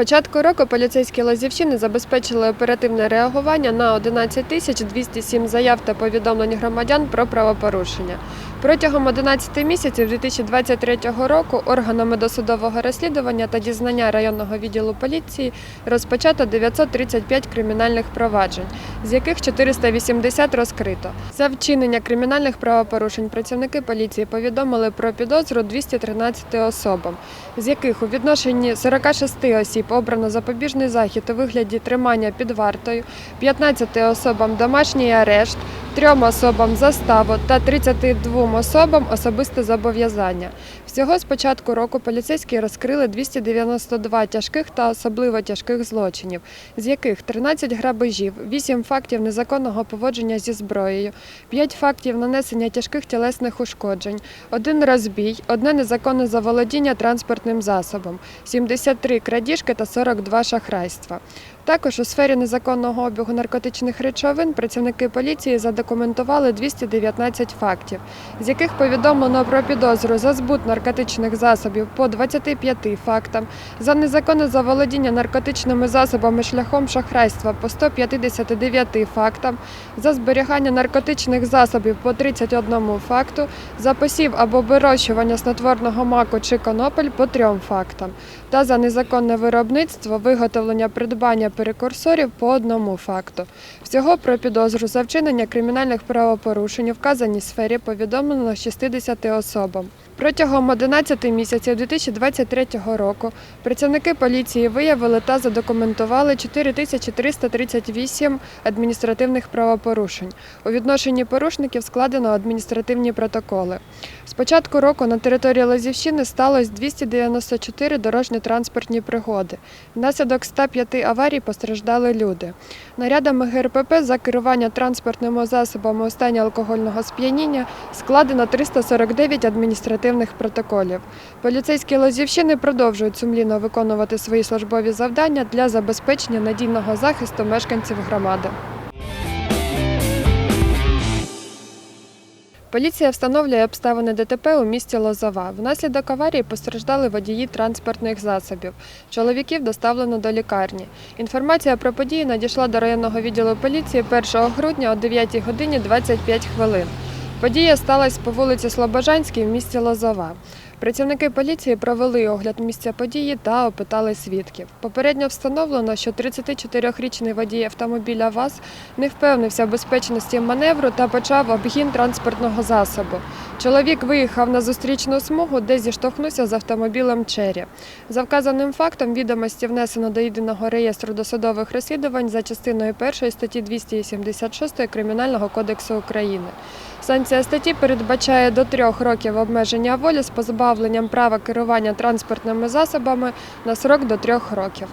початку року поліцейські Лозівщини забезпечили оперативне реагування на 11 тисяч 207 заяв та повідомлень громадян про правопорушення. Протягом 11 місяців 2023 року органами досудового розслідування та дізнання районного відділу поліції розпочато 935 кримінальних проваджень, з яких 480 розкрито. За вчинення кримінальних правопорушень працівники поліції повідомили про підозру 213 особам, з яких у відношенні 46 осіб обрано запобіжний захід у вигляді тримання під вартою, 15 особам домашній арешт, трьом особам заставу та 32 особам особисте зобов'язання. Всього з початку року поліцейські розкрили 292 тяжких та особливо тяжких злочинів, з яких 13 грабежів, 8 фактів незаконного поводження зі зброєю, 5 фактів нанесення тяжких тілесних ушкоджень, один розбій, одне незаконне заволодіння транспортним засобом, 73 крадіжки та 42 шахрайства. Також у сфері незаконного обігу наркотичних речовин працівники поліції задокументували 219 фактів, з яких повідомлено про підозру за збут наркотичних засобів по 25 фактам, за незаконне заволодіння наркотичними засобами шляхом шахрайства по 159 фактам, за зберігання наркотичних засобів по 31 факту, за посів або вирощування снотворного маку чи конопель по трьом фактам, та за незаконне виробництво, виготовлення, придбання прекурсорів по одному факту. Всього про підозру за вчинення кримінальних правопорушень у вказаній сфері повідомлено 60 особам. Протягом 11 місяців 2023 року працівники поліції виявили та задокументували 4338 адміністративних правопорушень. У відношенні порушників складено адміністративні протоколи. З початку року на території Лазівщини сталося 294 дорожньо-транспортні пригоди. Внаслідок 105 аварій постраждали люди. Нарядами ГРПП за керування транспортними засобами у стані алкогольного сп'яніння складено 349 адміністративних протоколів. Поліцейські Лозівщини продовжують сумлінно виконувати свої службові завдання для забезпечення надійного захисту мешканців громади. Поліція встановлює обставини ДТП у місті Лозова. Внаслідок аварії постраждали водії транспортних засобів. Чоловіків доставлено до лікарні. Інформація про події надійшла до районного відділу поліції 1 грудня о 9 годині 25 хвилин. Подія сталася по вулиці Слобожанській в місті Лозова. Працівники поліції провели огляд місця події та опитали свідків. Попередньо встановлено, що 34-річний водій автомобіля ВАЗ не впевнився в безпечності маневру та почав обгін транспортного засобу. Чоловік виїхав на зустрічну смугу, де зіштовхнувся з автомобілем Чері. За вказаним фактом відомості внесено до єдиного реєстру досудових розслідувань за частиною 1 статті 276 Кримінального кодексу України. Санкція статті передбачає до трьох років обмеження волі з позбавленням права керування транспортними засобами на срок до трьох років.